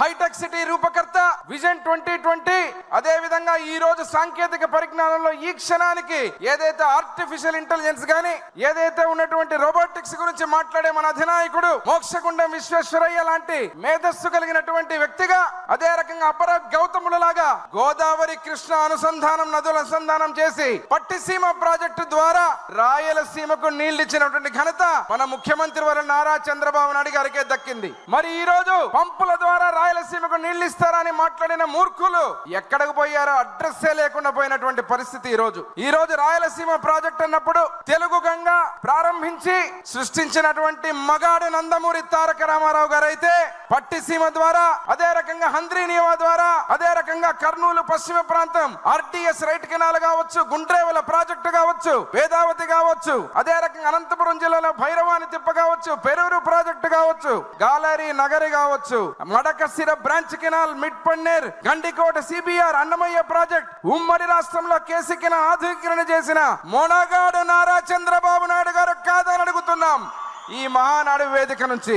Hitech city రూపకర్త vision twenty twenty. అదే విధంగా ఈ రోజు సాంకేతిక పరిజ్ఞానంలో ఈ క్షణానికి ఏదైతే ఆర్టిఫిషియల్ ఇంటెలిజెన్స్ గాని ఏదైతే ఉన్నటువంటి రోబోటిక్స్ గురించి మాట్లాడే మన అధినాయకుడు మోక్షగుండం విశ్వేశ్వరయ్య లాంటి మేధస్సు కలిగినటువంటి వ్యక్తిగా అదే రకంగా అపర గౌతముల లాగా గోదావరి కృష్ణ అనుసంధానం నదుల అనుసంధానం చేసి పట్టిసీమ ప్రాజెక్టు ద్వారా రాయలసీమకు నీళ్ళిచ్చినటువంటి ఘనత మన ముఖ్యమంత్రి వారు నారా చంద్రబాబు నాయుడు గారికే దక్కింది. మరి ఈ రోజు పంపుల ద్వారా రాయలసీమకు నీళ్ళు ఇస్తారని మాట్లాడిన మూర్ఖులు ఎక్కడికి పోయారో అడ్రస్సే లేకుండా పోయినటువంటి పరిస్థితి ఈ రోజు ఈ రోజు రాయలసీమ ప్రాజెక్ట్ అన్నప్పుడు తెలుగు గంగ ప్రారంభించి సృష్టించినటువంటి మగాడు నందమూరి తారక రామారావు గారు అయితే పట్టిసీమ ద్వారా అదే రకంగా హంద్రీనీవా ద్వారా అదే రకంగా కర్నూలు పశ్చిమ ప్రాంతం. ఆర్టీఎస్ రైట్ కెనాల్ కావచ్చు గుండ్రేవల ప్రాజెక్టు కావచ్చు వేదావతి కావచ్చు అదే రకంగా అనంతపురం జిల్లాలో భైరవాని తిప్ప కావచ్చు పెరూరు ప్రాజెక్టు కావచ్చు గాలరీ నగరి కావచ్చు. Madakasira branch canal mid Pennar Gandikota CBR Annamayya project ఉమ్మడి రాష్ట్రంలో కేసీకిన కెనాల్ ఆధునీకరణ చేసిన మొనగాడు నారా చంద్రబాబు నాయుడు గారు కాదని అడుగుతున్నాం. ఈ మహానాడు వేదిక నుంచి